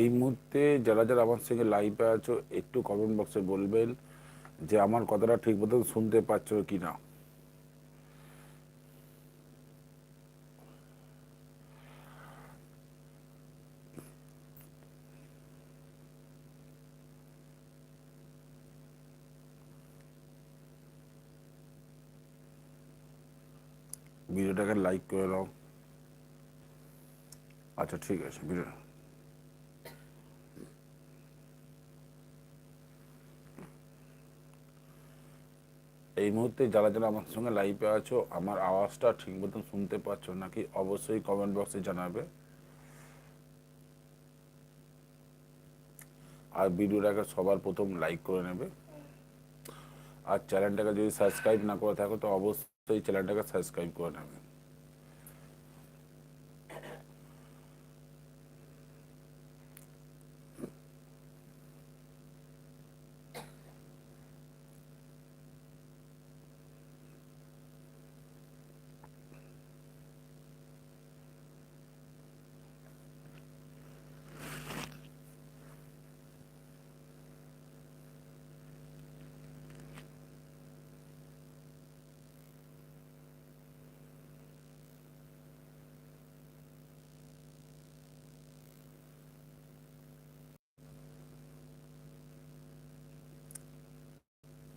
এই মুহূর্তে যারা যারা আমার সঙ্গে লাইভে আছো, একটু কমেন্ট বক্সে বলবেন যে আমার কথাটা ঠিক মতন শুনতে পাচ্ছ কি না ভিডিওটাকে লাইক করে নাও। আচ্ছা ঠিক আছে, ভিডিও এই মুহূর্তে যারা যারা আমার সঙ্গে লাইভে আছো, আমার আওয়াজটা ঠিক মতন শুনতে পাচ্ছ নাকি অবশ্যই কমেন্ট বক্সে জানাবে। আর ভিডিওটাকে সবার প্রথম লাইক করে নেবে। আর চ্যানেলটাকে যদি সাবস্ক্রাইব না করে থাকো, তো অবশ্যই চ্যানেলটাকে সাবস্ক্রাইব করে নেবে।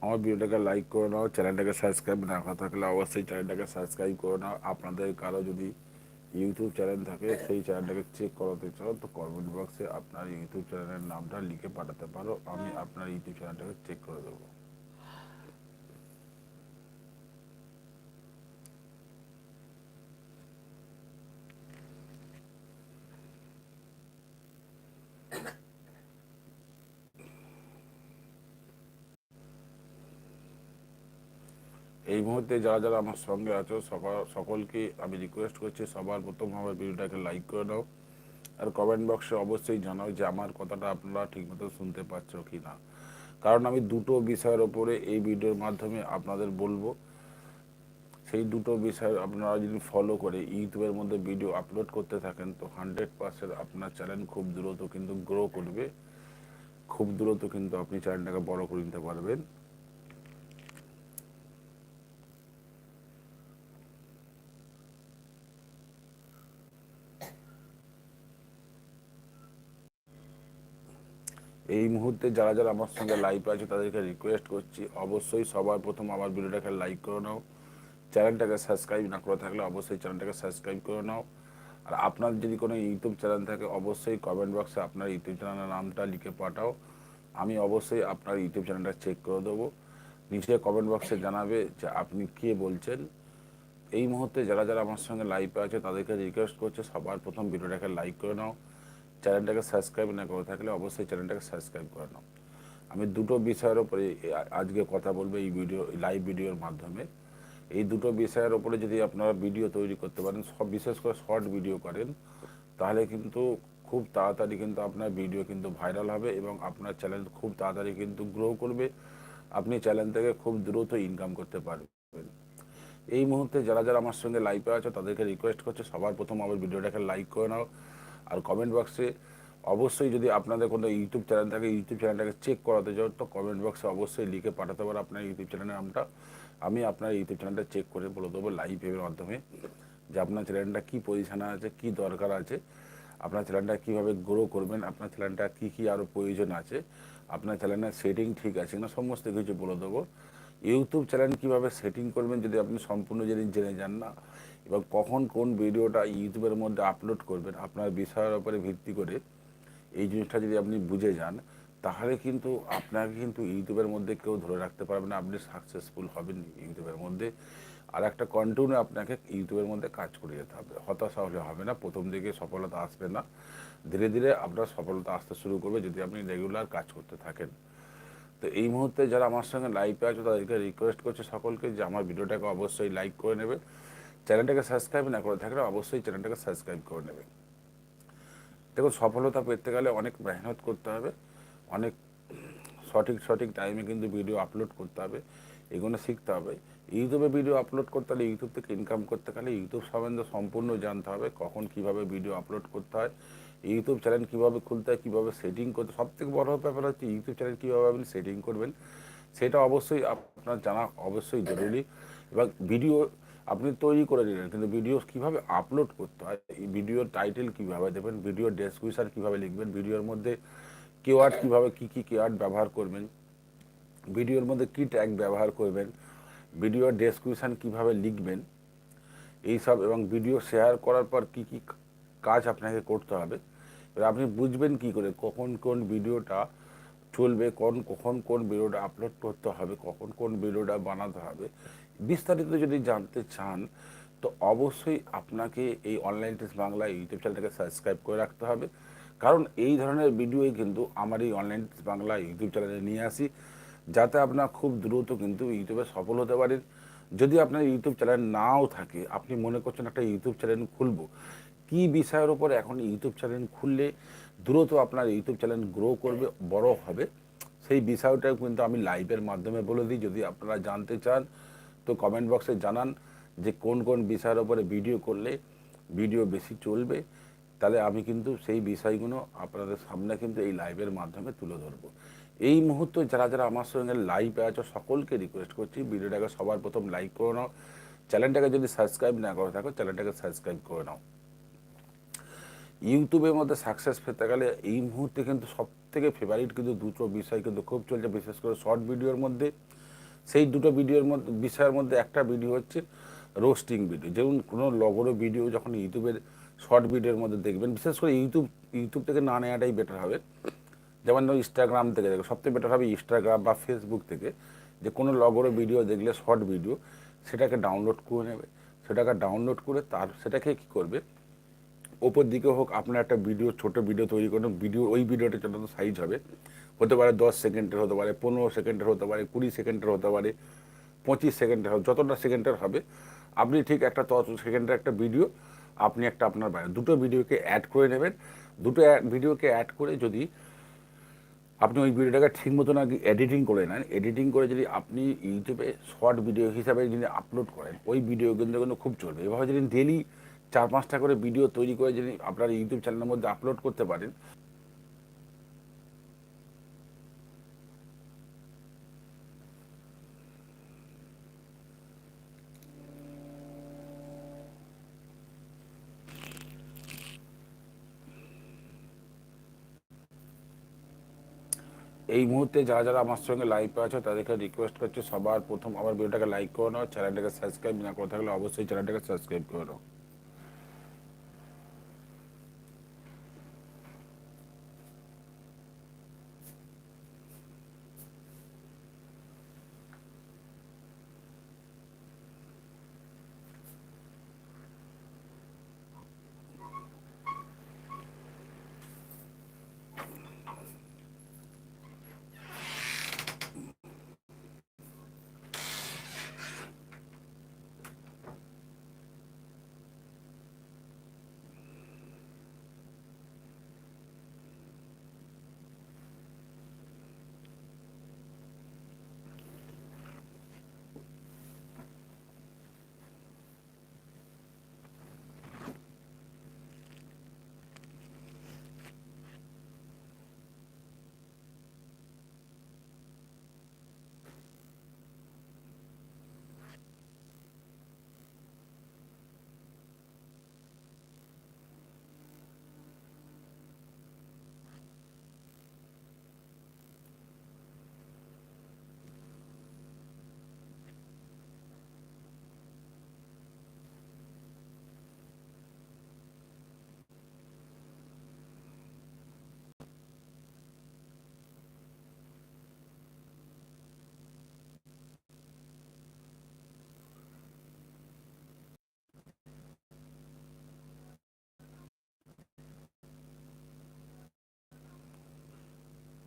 আমার ভিডিওটাকে লাইক করে নাও চ্যানেলটাকে সাবস্ক্রাইব না করা থাকলে অবশ্যই চ্যানেলটাকে সাবস্ক্রাইব করে নাও আপনাদের কারও যদি ইউটিউব চ্যানেল থাকে সেই চ্যানেলটাকে চেক করাতে চাও তো কমেন্ট বক্সে আপনার ইউটিউব চ্যানেলের নামটা লিখে পাঠাতে পারো আমি আপনার ইউটিউব চ্যানেলটাকে চেক করে দেবো এই মুহূর্তে যারা যারা আমার সঙ্গে আছো সকল সকলকে আমি রিকোয়েস্ট করছি সবার প্রথম আমার ভিডিওটাকে লাইক করে দাও আর কমেন্ট বক্সে অবশ্যই জানাও যে আমার কথাটা আপনারা ঠিকমতো শুনতে পাচ্ছ কি না কারণ আমি দুটো বিষয়ের ওপরে এই ভিডিওর মাধ্যমে আপনাদের বলব। সেই দুটো বিষয় আপনারা যদি ফলো করে ইউটিউবের মধ্যে ভিডিও আপলোড করতে থাকেন, তো হান্ড্রেড পার্সেন্ট আপনার চ্যানেল খুব দ্রুত কিন্তু গ্রো করবে। খুব দ্রুত কিন্তু আপনি চ্যানেলটাকে বড় করে নিতে পারবেন। এই মুহূর্তে যারা যারা আমার সঙ্গে লাইভ আছে, তাদেরকে রিকোয়েস্ট করছি, অবশ্যই সবার প্রথম আমার ভিডিওটাকে লাইক করে নাও। চ্যানেলটাকে সাবস্ক্রাইব না করে থাকলে অবশ্যই চ্যানেলটাকে সাবস্ক্রাইব করে নাও। আর আপনার যদি কোনো ইউটিউব চ্যানেল থাকে, অবশ্যই কমেন্ট বক্সে আপনার ইউটিউব চ্যানেলের নামটা লিখে পাঠাও। আমি অবশ্যই আপনার ইউটিউব চ্যানেলটা চেক করে দেবো। নিচে কমেন্ট বক্সে জানাবে যে আপনি কে বলছেন। এই মুহূর্তে যারা যারা আমার সঙ্গে লাইভে আছে, তাদেরকে রিকোয়েস্ট করছে, সবার প্রথম ভিডিওটাকে লাইক করে নাও। চ্যানেলটাকে সাবস্ক্রাইব না করে থাকলে অবশ্যই চ্যানেলটাকে সাবস্ক্রাইব করে নাও। আমি দুটো বিষয়ের ওপরে আজকে কথা বলব এই ভিডিও লাইভ ভিডিওর মাধ্যমে। এই দুটো বিষয়ের ওপরে যদি আপনারা ভিডিও তৈরি করতে পারেন সব বিশেষ করে শর্ট ভিডিও করেন, তাহলে কিন্তু খুব তাড়াতাড়ি কিন্তু আপনার ভিডিও কিন্তু ভাইরাল হবে এবং আপনার চ্যানেল খুব তাড়াতাড়ি কিন্তু গ্রো করবে। আপনি চ্যানেল থেকে খুব দ্রুত ইনকাম করতে পারবেন। এই মুহূর্তে যারা যারা আমার সঙ্গে লাইভে আছে, তাদেরকে রিকোয়েস্ট করছে, সবার প্রথম আমার ভিডিওটাকে লাইক করে নাও। আর কমেন্ট বক্সে অবশ্যই যদি আপনাদের কোনো ইউটিউব চ্যানেল থাকে ইউটিউব চ্যানেলটাকে চেক করাতে চাও, তো কমেন্ট বক্সে অবশ্যই লিখে পাঠাতে পারো আপনার ইউটিউব চ্যানেলের নামটা। আমি আপনার ইউটিউব চ্যানেলটা চেক করে বলে দেবো লাইভ এর মাধ্যমে যে আপনার চ্যানেলটা কী পজিশানে আছে, কি দরকার আছে, আপনার চ্যানেলটা কীভাবে গ্রো করবেন, আপনার চ্যানেলটা কী কী আরও প্রয়োজন আছে, আপনার চ্যানেলের সেটিং ঠিক আছে না সমস্ত কিছু বলে দেবো। ইউটিউব চ্যানেল কীভাবে সেটিং করবেন যদি আপনি সম্পূর্ণ জিনিস জেনে যান না, এবং কখন কোন ভিডিওটা ইউটিউবের মধ্যে আপলোড করবেন, আপনার বিষয়ের উপরে ভিত্তি করে এই জিনিসটা যদি আপনি বুঝে যান, তাহলে কিন্তু আপনাকে কিন্তু ইউটিউবের মধ্যে কেউ ধরে রাখতে পারবে না, আপনি সাকসেসফুল হবেন ইউটিউবের মধ্যে। আর একটা কন্টিনিউ আপনাকে ইউটিউবের মধ্যে কাজ করে যেতে হবে। হতাশা হলে হবে না, প্রথম দিকে সফলতা আসবে না। ধীরে ধীরে আপনার সফলতা আসতে শুরু করবে যদি আপনি রেগুলার কাজ করতে থাকেন। তো এই মুহূর্তে যারা আমার সঙ্গে লাইভে আছে, তাদেরকে রিকোয়েস্ট করছে সকলকে যে আমার ভিডিওটাকে অবশ্যই লাইক করে নেবে। চ্যানেলটাকে সাবস্ক্রাইব না করে থাকলে অবশ্যই চ্যানেলটাকে সাবস্ক্রাইব করে নেবে। দেখুন, সফলতা পেতে গেলে অনেক মেহনত করতে হবে। অনেক সঠিক সঠিক টাইমে কিন্তু ভিডিও আপলোড করতে হবে। এগুলো শিখতে হবে। ইউটিউবে ভিডিও আপলোড করতে হলে ইউটিউব থেকে ইনকাম করতে গেলে ইউটিউব সম্বন্ধে সম্পূর্ণ জানতে হবে, কখন কীভাবে ভিডিও আপলোড করতে হয়। ইউটিউব চ্যানেল কীভাবে খুলতে হয়, কীভাবে সেটিং করতে সব থেকে বড় ব্যাপার হচ্ছে ইউটিউব চ্যানেল কীভাবে আপনি সেটিং করবেন, সেটা অবশ্যই আপনার জানা অবশ্যই জরুরি। এবং ভিডিও আপনি তৈরি করে নিলেন, কিন্তু ভিডিও কীভাবে আপলোড করতে হয়, এই ভিডিওর টাইটেল কীভাবে দেবেন ভিডিওর ডেসক্রিপশন কীভাবে লিখবেন ভিডিওর মধ্যে কেওয়ার্ড কীভাবে কী কী কেওয়ার্ড ব্যবহার করবেন ভিডিওর মধ্যে কী ট্যাগ ব্যবহার করবেন ভিডিওর ডেসক্রিপশান কীভাবে লিখবেন, এইসব এবং ভিডিও শেয়ার করার পর কী কী কাজ আপনাকে করতে হবে আপনি বুঝবেন কি করে, কখন কোন ভিডিওটা চলবে, কোন, কখন কোন ভিডিওটা আপলোড করতে হবে, কখন কোন ভিডিওটা বানাতে হবে, বিস্তারিত যদি জানতে চান, তো অবশ্যই আপনাকে এই অনলাইন টেস্ট বাংলা ইউটিউব চ্যানেলটাকে সাবস্ক্রাইব করে রাখতে হবে। কারণ এই ধরনের ভিডিওই কিন্তু আমার এই অনলাইন টেস্ট বাংলা ইউটিউব চ্যানেলে নিয়ে আসি, যাতে আপনার খুব দ্রুত কিন্তু ইউটিউবে সফল হতে পারেন। যদি আপনার ইউটিউব চ্যানেল নাও থাকে, আপনি মনে করছেন একটা ইউটিউব চ্যানেল খুলবো কি বিষয়ের ওপর এখন ইউটিউব চ্যানেল খুললে দ্রুত আপনার ইউটিউব চ্যানেল গ্রো করবে, বড় হবে, সেই বিষয়টাও কিন্তু আমি লাইভের মাধ্যমে বলে দিই। যদি আপনারা জানতে চান, তো কমেন্ট বক্সে জানান যে কোন কোন বিষয়ের ওপরে ভিডিও করলে ভিডিও বেশি চলবে। তাহলে আমি কিন্তু সেই বিষয়গুলো আপনাদের সামনে কিন্তু এই লাইভের মাধ্যমে তুলে ধরবো। এই মুহূর্তে যারা যারা আমার সঙ্গে লাইভে আছো, সকলকে রিকোয়েস্ট করছি, ভিডিওটাকে সবার প্রথম লাইক করে নাও। চ্যানেলটাকে যদি সাবস্ক্রাইব না করে থাকো চ্যানেলটাকে সাবস্ক্রাইব করে নাও। ইউটিউবের মধ্যে সাকসেস পেতে গেলে এই মুহূর্তে কিন্তু সব থেকে ফেভারিট কিন্তু দুটো বিষয় কিন্তু খুব চলছে, বিশেষ করে শর্ট ভিডিওর মধ্যে। সেই দুটো ভিডিওর মধ্যে, বিষয়ের মধ্যে একটা ভিডিও হচ্ছে রোস্টিং ভিডিও যেমন কোনো লগরো ভিডিও যখন ইউটিউবের শর্ট ভিডিওর মধ্যে দেখবেন, বিশেষ করে ইউটিউব ইউটিউব থেকে না নেওয়াটাই বেটার হবে। যেমন ধরো ইনস্টাগ্রাম থেকে দেখো সবথেকে বেটার হবে ইনস্টাগ্রাম বা ফেসবুক থেকে যে কোনো লগরো ভিডিও দেখলে শর্ট ভিডিও সেটাকে ডাউনলোড করে নেবে। সেটাকে ডাউনলোড করে তার, সেটাকে কী করবে? ওপর দিকে হোক, আপনার একটা ভিডিও ছোট ভিডিও তৈরি করুন। ভিডিও ওই ভিডিওটা যত সাইজ হবে, হতে পারে দশ সেকেন্ডের হতে পারে, পনেরো সেকেন্ডের হতে পারে, কুড়ি সেকেন্ডের হতে পারে, পঁচিশ সেকেন্ডের হবে যতটা সেকেন্ডের হবে, আপনি ঠিক একটা তত সেকেন্ডের একটা ভিডিও আপনি একটা আপনার বাইরে দুটো ভিডিওকে অ্যাড করে নেবেন। দুটো ভিডিওকে অ্যাড করে যদি আপনি ওই ভিডিওটাকে ঠিক মতন আগে এডিটিং করে নেন এডিটিং করে যদি আপনি ইউটিউবে শর্ট ভিডিও হিসাবে যদি আপলোড করেন, ওই ভিডিও কিন্তু কিন্তু খুব চলবে। এভাবে যদি ডেলি চার পাঁচটা করে ভিডিও তৈরি করে যদি আপনার ইউটিউব চ্যানেলের মধ্যে আপলোড করতে পারেন। এই মুহূর্তে যারা যারা আমার সঙ্গে লাইভে আছে, তাদেরকে রিকোয়েস্ট করছি সবার প্রথম আমার ভিডিওটাকে লাইক করে নাও চ্যানেলটাকে সাবস্ক্রাইব না করে থাকলে অবশ্যই চ্যানেলটাকে সাবস্ক্রাইব করে নাও।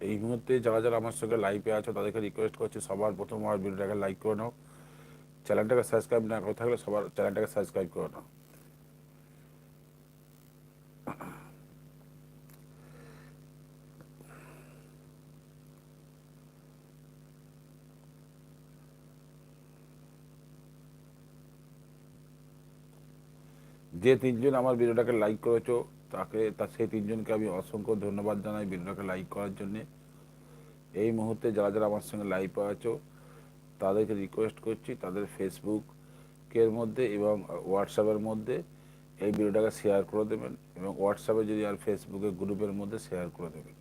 এই মুহূর্তে যারা যারা আমার সঙ্গে লাইভে আছো, তাদেরকে রিকোয়েস্ট করছি সবার প্রথম আমার ভিডিওটাকে লাইক করে নাও। চ্যানেলটাকে সাবস্ক্রাইব না করে থাকলে সবার চ্যানেলটাকে সাবস্ক্রাইব করে নাও। যে তিনজন আমার ভিডিওটাকে লাইক করেছ তাকে তার সেই তিনজনকে আমি অসংখ্য ধন্যবাদ জানাই ভিডিওটাকে লাইক করার জন্যে। এই মুহূর্তে যারা যারা আমার সঙ্গে লাইভ আছো তাদেরকে রিকোয়েস্ট করছি তাদের ফেসবুকের মধ্যে এবং হোয়াটসঅ্যাপের মধ্যে এই ভিডিওটাকে শেয়ার করে দেবেন এবং হোয়াটসঅ্যাপে যদি আর ফেসবুকের গ্রুপের মধ্যে শেয়ার করে দেবেন।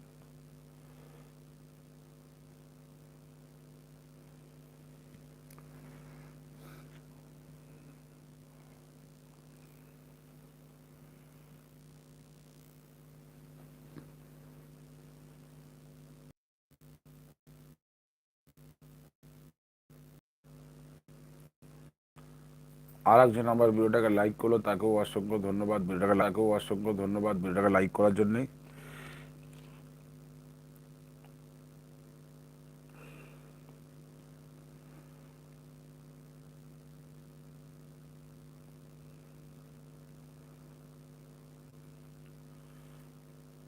আর একজন আমার ভিডিওটাকে লাইক করল, তাকেও অসংখ্য ধন্যবাদ। ভিডিওটাকে লাইকেও অসংখ্য ধন্যবাদ ভিডিওটাকে লাইক করার জন্যে।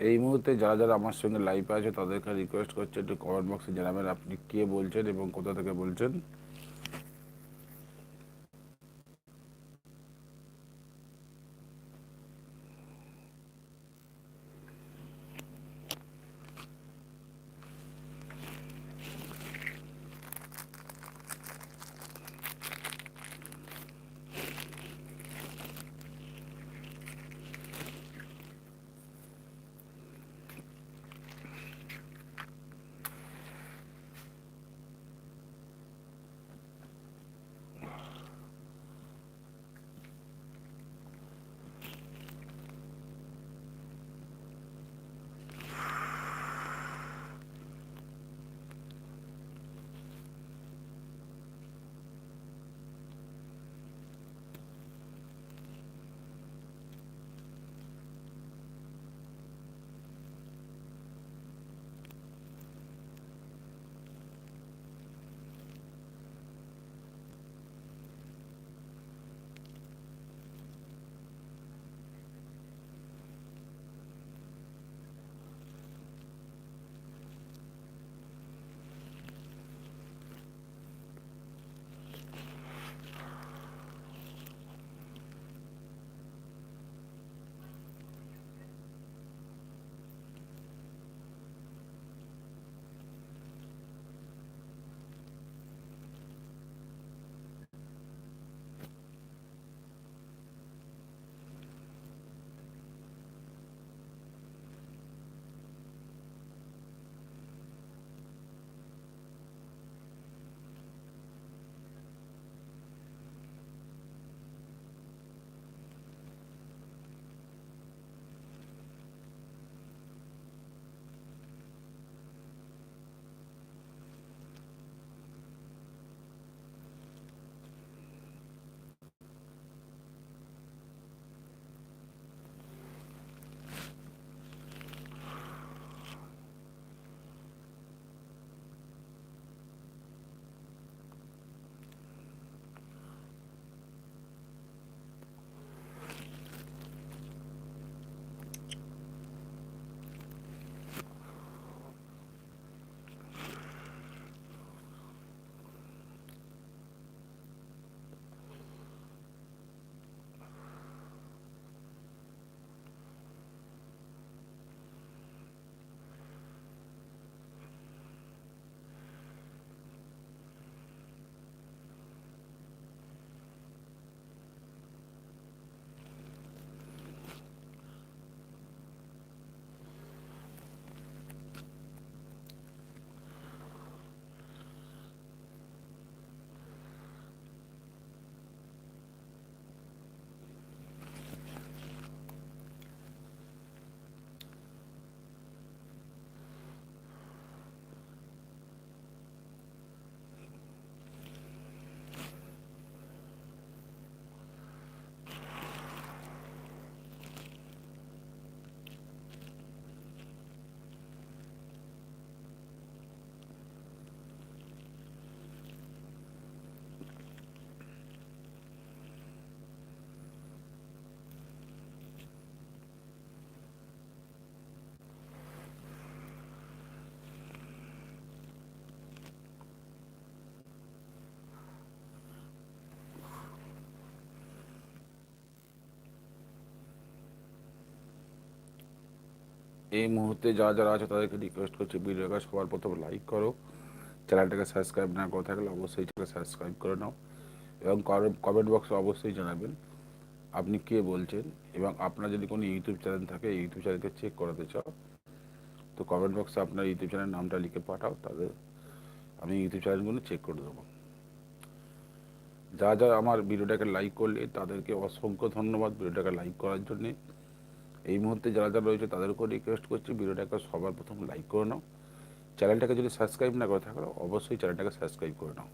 এই মুহূর্তে যারা যারা আমার সঙ্গে লাইভে আছে, তাদেরকে রিকোয়েস্ট করছে একটু কমেন্ট বক্সে জানাবেন, আপনি কে বলছেন এবং কোথা থেকে বলছেন। এই মুহূর্তে যারা যারা আছে তাদেরকে রিকোয়েস্ট করছি ভিডিওটা সবার প্রথম লাইক করো। চ্যানেলটাকে সাবস্ক্রাইব না করে থাকলে অবশ্যই চ্যানেল সাবস্ক্রাইব করে নাও। এবং কমেন্ট বক্সে অবশ্যই জানাবেন আপনি কে বলছেন এবং আপনার যদি কোনো ইউটিউব চ্যানেল থাকে ইউটিউব চ্যানেলকে চেক করাতে চাও, তো কমেন্ট বক্সে আপনার ইউটিউব চ্যানেল নামটা লিখে পাঠাও তাদের আমি ইউটিউব চ্যানেলগুলো চেক করে দেবো। যা যা আমার ভিডিওটাকে লাইক করলে তাদেরকে অসংখ্য ধন্যবাদ ভিডিওটাকে লাইক করার জন্যে। এই মুহূর্তে যারা যারা রয়েছে তাদেরকেও রিকোয়েস্ট করছি ভিডিওটাকে সবার প্রথম লাইক করে নাও। চ্যানেলটাকে যদি সাবস্ক্রাইব না করে থাকো, অবশ্যই চ্যানেলটাকে সাবস্ক্রাইব করে নাও।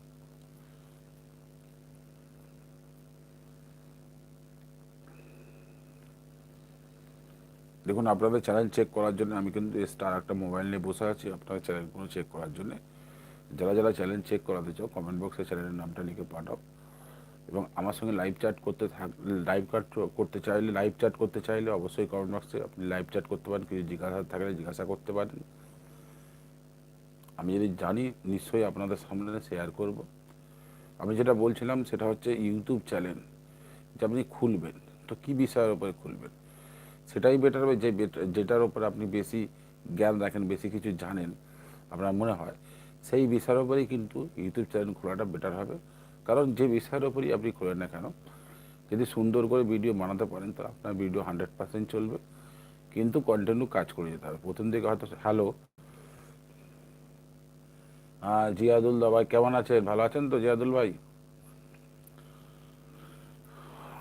দেখুন, আপনাদের চ্যানেল চেক করার জন্য আমি কিন্তু স্টার একটা মোবাইল নিয়ে বসে আছি আপনার চ্যানেলগুলো চেক করার জন্য। যারা যারা চ্যানেল চেক করাতে চাও কমেন্ট বক্সে চ্যানেলের নামটা লিখে পাঠাও। এবং আমার সঙ্গে লাইভ চ্যাট করতে থাক লাইভ চ্যাট করতে চাইলে লাইভ চ্যাট করতে চাইলে অবশ্যই কমেন্ট বক্সে আপনি লাইভ চ্যাট করতে পারেন, কিছু জিজ্ঞাসা থাকলে জিজ্ঞাসা করতে পারেন। আমি যদি জানি, নিশ্চয়ই আপনাদের সামনে শেয়ার করব। আমি যেটা বলছিলাম, সেটা হচ্ছে ইউটিউব চ্যানেল যে আপনি খুলবেন। তো কী বিষয়ের উপরে খুলবেন? সেটাই বেটার হবে, যে যেটার উপরে আপনি বেশি জ্ঞান রাখেন, বেশি কিছু জানেন, আপনার মনে হয়। সেই বিষয়ের উপরেই কিন্তু ইউটিউব চ্যানেল খোলাটা বেটার হবে। কারণ যে বিষয়ের উপরেই আপনি খোলেন না কেন, যদি সুন্দর করে ভিডিও বানাতে পারেন তো আপনার ভিডিও হান্ড্রেড পার্সেন্ট চলবে। কিন্তু কন্টিনিউ কাজ করে যেতে হবে। প্রথম দিকে হয়তো হ্যালো হ্যাঁ জিয়াদুল ভাই কেমন আছেন? ভালো আছেন তো জিয়াদুল ভাই?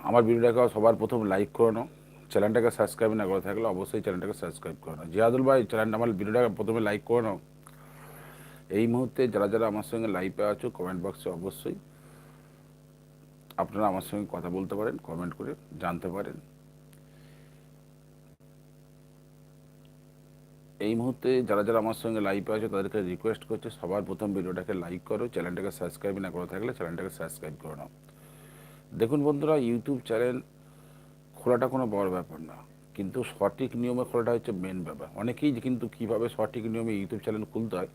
আমার ভিডিওটাকে সবার প্রথম লাইক করে নাও। চ্যানেলটাকে সাবস্ক্রাইব না করে থাকলে অবশ্যই চ্যানেলটাকে সাবস্ক্রাইব করে নাও। জিয়াদুল ভাই চ্যানেলটা আমার ভিডিওটাকে প্রথমে লাইক করে নাও। এই মুহূর্তে যারা যারা আমার সঙ্গে লাইভে আছো কমেন্ট বক্সে অবশ্যই আপনারা আমার সঙ্গে কথা বলতে পারেন কমেন্ট করে জানতে পারেন। এই মুহূর্তে যারা যারা আমার সঙ্গে লাইভে আছে, তাদেরকে রিকোয়েস্ট করছে, সবার প্রথম ভিডিওটাকে লাইক করো, চ্যানেলটাকে সাবস্ক্রাইব না করে থাকলে চ্যানেলটাকে সাবস্ক্রাইব করে নাও। দেখুন বন্ধুরা ইউটিউব চ্যানেল খোলাটা কোনো বড় ব্যাপার না, কিন্তু সঠিক নিয়মে খোলাটা হচ্ছে মেন ব্যাপার। অনেকেই কিন্তু কীভাবে সঠিক নিয়মে ইউটিউব চ্যানেল খুলতে হয়,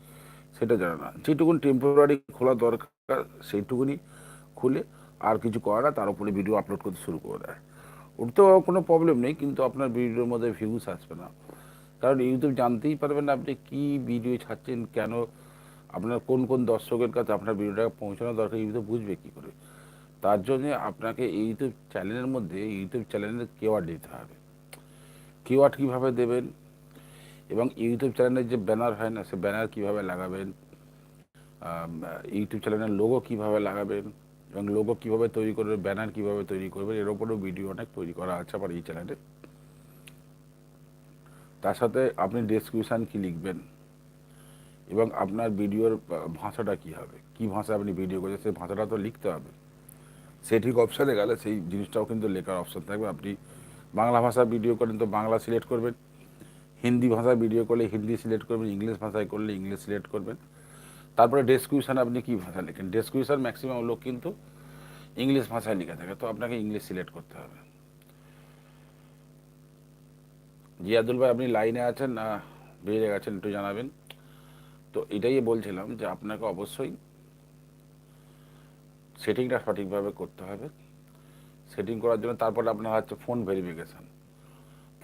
সেটা জানে না। যেটুকুন টেম্পোরারি খোলা দরকার সেইটুকুনি খুলে আর কিছু করে না, তার উপরে ভিডিও আপলোড করতে শুরু করে দেয়। ওর তো কোনো প্রবলেম নেই, কিন্তু আপনার ভিডিওর মধ্যে ভিউজ আসবে না। কারণ ইউটিউব জানতেই পারবেন না আপনি কী ভিডিও ছাড়ছেন, কেন আপনার কোন কোন দর্শকের কাছে আপনার ভিডিওটা পৌঁছানো দরকার ইউটিউব বুঝবে কী করে। তার জন্য আপনাকে ইউটিউব চ্যানেলের মধ্যে ইউটিউব চ্যানেলের কেওয়ার্ড দিতে হবে। কিওয়ার্ড কীভাবে দেবেন এবং ইউটিউব চ্যানেলের যে ব্যানার হয় না, সে ব্যানার কীভাবে লাগাবেন ইউটিউব চ্যানেলের লোগো কীভাবে লাগাবেন এবং লোগো কীভাবে তৈরি করবে ব্যানার কীভাবে তৈরি করবে, এর ওপরেও ভিডিও অনেক তৈরি করা আছে আমার এই চ্যানেলে তার সাথে আপনি ডেসক্রিপশান কী লিখবেন এবং আপনার ভিডিওর ভাষাটা কী হবে, কী ভাষা আপনি ভিডিও করছেন, সেই ভাষাটা তো লিখতে হবে। সেটিক অপশানে গেলে সেই জিনিসটাও কিন্তু লেখার অপশান থাকবে। আপনি বাংলা ভাষা ভিডিও করেন তো বাংলা সিলেক্ট করবেন, হিন্দি ভাষায় ভিডিও করলে হিন্দি সিলেক্ট করবেন, ইংলিশ ভাষায় করলে ইংলিশ সিলেক্ট করবেন। তারপরে ডেসক্রিপশান আপনি কী ভাষা লেখেন? ডেসক্রিপশান ম্যাক্সিমাম লোক কিন্তু ইংলিশ ভাষায় লিখে থাকে, তো আপনাকে ইংলিশ সিলেক্ট করতে হবে। জিয়াদুল ভাই, আপনি লাইনে আছেন না বেরিয়ে গেছেন, একটু জানাবেন। তো এটাই বলছিলাম যে আপনাকে অবশ্যই সেটিংটা সঠিকভাবে করতে হবে। সেটিং করার জন্য তারপরে আপনার হচ্ছে ফোন ভেরিফিকেশান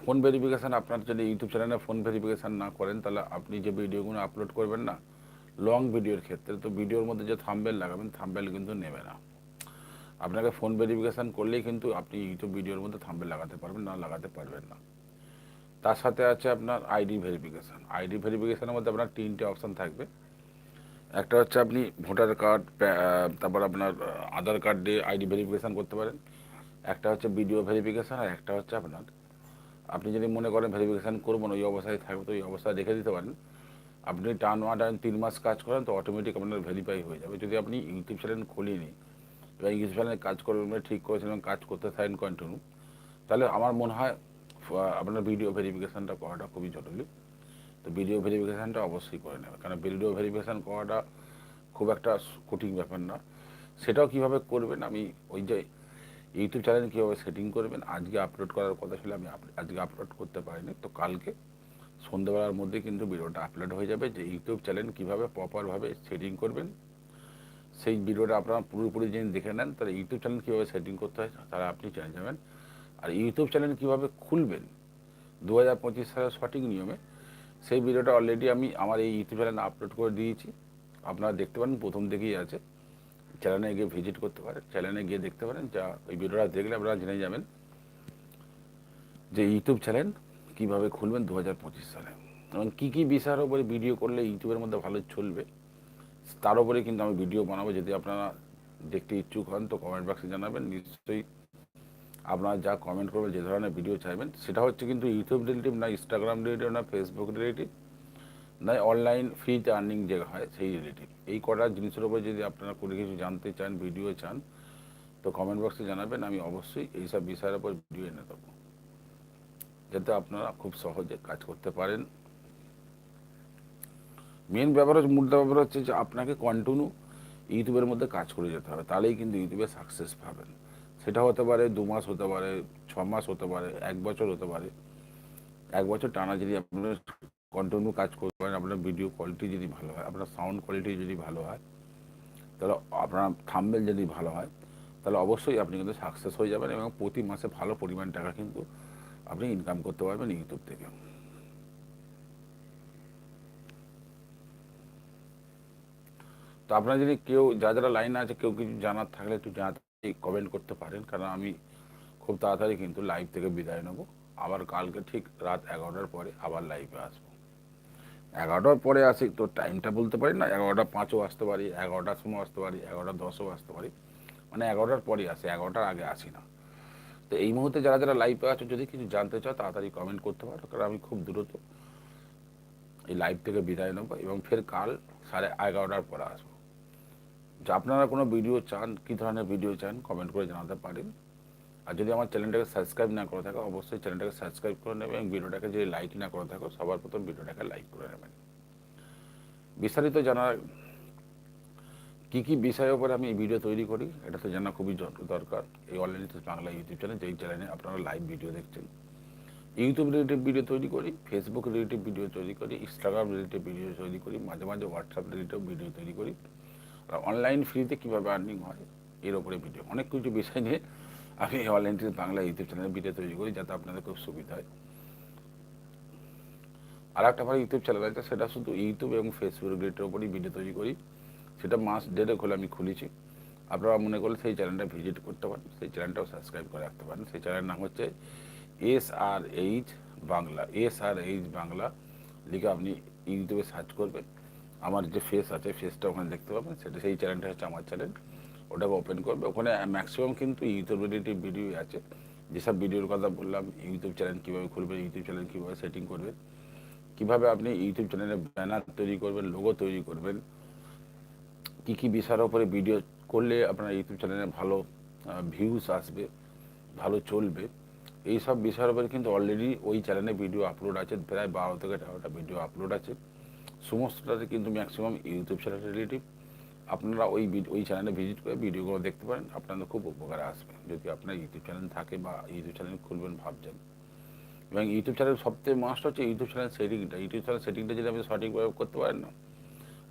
ফোন ভেরিফিকেশান আপনার যদি ইউটিউব চ্যানেলে ফোন ভেরিফিকেশান না করেন, তাহলে আপনি যে ভিডিওগুলো আপলোড করবেন না লং ভিডিওর ক্ষেত্রে, তো ভিডিওর মধ্যে যে থাম্বেল লাগাবেন থাম্বেল কিন্তু নেবে না। আপনাকে ফোন ভেরিফিকেশান করলেই কিন্তু আপনি ইউটিউব ভিডিওর মধ্যে থাম্বেল লাগাতে পারবেন, না লাগাতে পারবেন না। তার সাথে আছে আপনার আইডি ভেরিফিকেশান আইডি ভেরিফিকেশানের মধ্যে আপনার তিনটে অপশান থাকবে। একটা হচ্ছে আপনি ভোটার কার্ড তারপর আপনার আধার কার্ড দিয়ে আইডি ভেরিফিকেশান করতে পারেন। একটা হচ্ছে ভিডিও ভেরিফিকেশান আর একটা হচ্ছে আপনার, আপনি যদি মনে করেন ভেরিফিকেশান করবেন ওই অবস্থায় থাকবে, তো ওই অবস্থায় রেখে দিতে পারেন। আপনি টার্ন ওয়ান টান তিন মাস কাজ করেন, তো অটোমেটিক আপনার ভেরিফাই হয়ে যাবে। যদি আপনি ইউটিউব চ্যানেল খুলিনি, বা ইউটিউব চ্যানেলে কাজ করবেন ঠিক করেছেন, এবং কাজ করতে থাকেন কন্টিনিউ তাহলে আমার মনে হয় আপনার ভিডিও ভেরিফিকেশানটা করাটা খুবই জরুরি। তো ভিডিও ভেরিফিকেশানটা অবশ্যই করে নেবে কারণ ভিডিও ভেরিফিকেশান করাটা খুব একটা কঠিন ব্যাপার না। সেটাও কীভাবে করবেন, আমি ওই যে ইউটিউব চ্যানেল কীভাবে সেটিং করবেন, আজকে আপলোড করার কথা ছিল, আমি আজকে আপলোড করতে পারিনি, তো কালকে সন্ধ্যেবেলার মধ্যে কিন্তু ভিডিওটা আপলোড হয়ে যাবে যে ইউটিউব চ্যানেল কীভাবে প্রপারভাবে সেটিং করবেন। সেই ভিডিওটা আপনারা পুরোপুরি যদি দেখে নেন, তাহলে ইউটিউব চ্যানেল কীভাবে সেটিং করতে হয় তারা আপনি জেনে যাবেন। আর ইউটিউব চ্যানেল কীভাবে খুলবেন দু হাজার পঁচিশ সালের সঠিক নিয়মে, সেই ভিডিওটা অলরেডি আমি আমার এই ইউটিউব চ্যানেলে আপলোড করে দিয়েছি। আপনারা দেখতে পারেন, প্রথম থেকেই আছে। চ্যানেলে গিয়ে ভিজিট করতে পারেন চ্যানেলে গিয়ে দেখতে পারেন। যা ওই ভিডিওটা দেখলে আপনারা জেনে যাবেন যে ইউটিউব চ্যানেল কীভাবে খুলবেন দু হাজার পঁচিশ সালে। এবং কী কী বিষয়ের উপরে ভিডিও করলে ইউটিউবের মধ্যে ভালো চলবে, তার উপরে কিন্তু আমি ভিডিও বানাবো। যদি আপনারা দেখতে ইচ্ছুক হন তো কমেন্ট বক্সে জানাবেন। নিশ্চয়ই আপনারা যা কমেন্ট করবেন, যে ধরনের ভিডিও চাইবেন, সেটা হচ্ছে কিন্তু ইউটিউব রিলেটিভ না ইনস্টাগ্রাম রিলেটিভ না ফেসবুক রিলেটিভ না অনলাইন ফ্রিতে আর্নিং যে হয় সেই রিলেটিভ এই কটা জিনিসের উপর যদি আপনারা কোনো কিছু জানতে চান, ভিডিও চান, তো কমেন্ট বক্সে জানাবেন। আমি অবশ্যই এইসব বিষয়ের উপর ভিডিও এনে দেবো। যাতে আপনারা খুব সহজে কাজ করতে পারেন। মেন ব্যাপার হচ্ছে মুদ্রা ব্যাপার হচ্ছে যে আপনাকে কন্টিনিউ ইউটিউবের মধ্যে কাজ করে যেতে হবে। তাহলেই কিন্তু ইউটিউবে সাকসেস পাবেন। সেটা হতে পারে, দু মাস হতে পারে, ছ মাস হতে পারে, এক বছর হতে পারে। এক বছর টানা যদি আপনার কন্টিনিউ কাজ করতে পারেন আপনার ভিডিও কোয়ালিটি যদি ভালো হয়, আপনার সাউন্ড কোয়ালিটি যদি ভালো হয়, তাহলে আপনার থাম্বেল যদি ভালো হয়, তাহলে অবশ্যই আপনি কিন্তু সাকসেস হয়ে যাবেন এবং প্রতি মাসে ভালো পরিমাণ টাকা কিন্তু আপনি ইনকাম করতে পারবেন ইউটিউব থেকে তো আপনার যদি কেউ, যা যারা লাইনে আছে, কেউ কিছু জানার থাকলে একটু জানাতে কমেন্ট করতে পারেন, কারণ আমি খুব তাড়াতাড়ি কিন্তু লাইভ থেকে বিদায় নেব। আবার কালকে ঠিক রাত এগারোটার পরে আবার লাইভে আসব। এগারোটার পরে আসি, তো টাইমটা বলতে পারি না, এগারোটা পাঁচও আসতে পারি, এগারোটার সময় আসতে পারি, এগারোটা দশও আসতে পারি। মানে এগারোটার পরে আসি, এগারোটার আগে আসি না। তো এই মুহূর্তে যারা যারা লাইভে আছো, যদি কিছু জানতে চাও, তাড়াতাড়ি কমেন্ট করতে পারো, কারণ আমি খুব দ্রুত এই লাইভ থেকে বিদায় নেব এবং ফের কাল সাড়ে এগারোটার পরে আসব। যে আপনারা কোনো ভিডিও চান, কী ধরনের ভিডিও চান কমেন্ট করে জানাতে পারেন। আর যদি আমার চ্যানেলটাকে সাবস্ক্রাইব না করে থাকো, অবশ্যই চ্যানেলটাকে সাবস্ক্রাইব করে নেবেন এবং ভিডিওটাকে যদি লাইক না করে থাকো, সবার প্রথম ভিডিওটাকে লাইক করে নেবেন। বিস্তারিত জানার কী কী বিষয়ের উপরে আমি এই ভিডিও তৈরি করি, এটা তো জানা খুবই দরকার। এই অনলাইন বাংলা ইউটিউব চ্যানেল যেই চ্যানেলে আপনারা লাইভ ভিডিও দেখছেন। ইউটিউব রিলেটিভ ভিডিও তৈরি করি ফেসবুক রিলেটিভ ভিডিও তৈরি করি ইনস্টাগ্রাম রিলেটিভ ভিডিও তৈরি করি, মাঝে মাঝে হোয়াটসঅ্যাপ রিলেটিভ ভিডিও তৈরি করি। আর অনলাইন ফ্রিতে কীভাবে আর্নিং হয়, এর ওপরে ভিডিও অনেক কিছু বিষয় নিয়ে আমি এই অনলাইন বাংলা ইউটিউব চ্যানেলে ভিডিও তৈরি করি, যাতে আপনাদের খুব সুবিধা হয়। আর একটা আমার ইউটিউব চ্যানেল আছে, সেটা শুধু ইউটিউব এবং ফেসবুক রিলেটেড ওপরই ভিডিও তৈরি করি। সেটা মাস দেড়েক হলে আমি খুলেছি। আপনারা মনে করলে সেই চ্যানেলটা ভিজিট করতে পারেন, সেই চ্যানেলটাও সাবস্ক্রাইব করে রাখতে পারেন। সেই চ্যানেলের নাম হচ্ছে S R H Bangla S R H Bangla লিখে আপনি ইউটিউবে সার্চ করবেন। আমার যে ফেস আছে ফেসটা ওখানে দেখতে পাবেন। সেটা সেই চ্যানেলটা হচ্ছে আমার চ্যানেল ওটাকে ওপেন করবে। ওখানে ম্যাক্সিমাম কিন্তু ইউটিউব রিলেটিভ ভিডিও আছে। যেসব ভিডিওর কথা বললাম ইউটিউব চ্যানেল কীভাবে খুলবেন ইউটিউব চ্যানেল কীভাবে সেটিং করবেন কীভাবে আপনি ইউটিউব চ্যানেলে ব্যানার তৈরি করবেন লোগো তৈরি করবেন কী কী বিষয়ের ওপরে ভিডিও করলে আপনার ইউটিউব চ্যানেলে ভালো ভিউজ আসবে, ভালো চলবে এই সব বিষয়ের উপরে কিন্তু অলরেডি ওই চ্যানেলে ভিডিও আপলোড আছে, প্রায় বারো থেকে তেরোটা ভিডিও আপলোড আছে। সমস্তটাতে কিন্তু ম্যাক্সিমাম ইউটিউব চ্যানেল রিলেটিভ আপনারা ওই ওই চ্যানেলে ভিজিট করে ভিডিওগুলো দেখতে পারেন, আপনাদের খুব উপকারে আসবে। যদি আপনার ইউটিউব চ্যানেল থাকে বা ইউটিউব চ্যানেল খুলবেন ভাবছেন। এবং ইউটিউব চ্যানেল সবথেকে মাস্ট হচ্ছে ইউটিউব চ্যানেল সেটিংটা ইউটিউব চ্যানেল সেটিংটা যদি আপনি সঠিকভাবে করতে পারেন না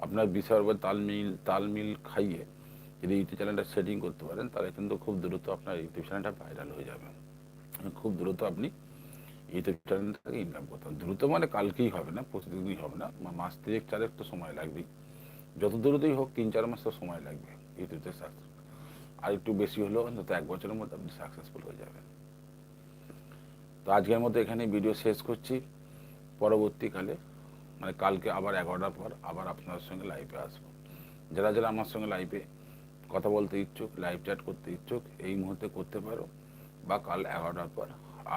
আপনার উপর তালমিল তালমিল খাইয়ে যদি ইউটিউব চ্যানেলটা সেটিং করতে পারেন, তাহলে কিন্তু খুব দ্রুত আপনার ইউটিউব চ্যানেলটা ভাইরাল হয়ে যাবে। খুব দ্রুত আপনি ইউটিউব চ্যানেল থেকে ইনকাম করতে পারেন। দ্রুত মানে কালকেই হবে না, প্রতিদিনই হবে না মাস তিরিক চারেক তো সময় লাগবেই যত দ্রুতই হোক, তিন, চার মাস তো সময় লাগবে ইউটিউবতে সাকসেস আর একটু বেশি হলেও অন্তত এক বছরের মধ্যে আপনি সাকসেসফুল হয়ে যাবেন। তো আজকের মতো এখানে ভিডিও শেষ করছি। পরবর্তীকালে মানে কালকে আবার এগারোটার পর আবার আপনার সঙ্গে লাইভে আসব। যারা যারা আমার সঙ্গে লাইভে কথা বলতে ইচ্ছুক লাইভ চ্যাট করতে ইচ্ছুক, এই মুহূর্তে করতে পারো বা কাল এগারোটার পর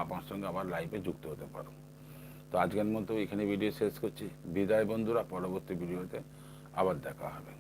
আমার সঙ্গে আবার লাইভে যুক্ত হতে পারো। তো আজকের মতো এখানে ভিডিও শেষ করছি। বিদায় বন্ধুরা, পরবর্তী ভিডিওতে আবার দেখা হবে।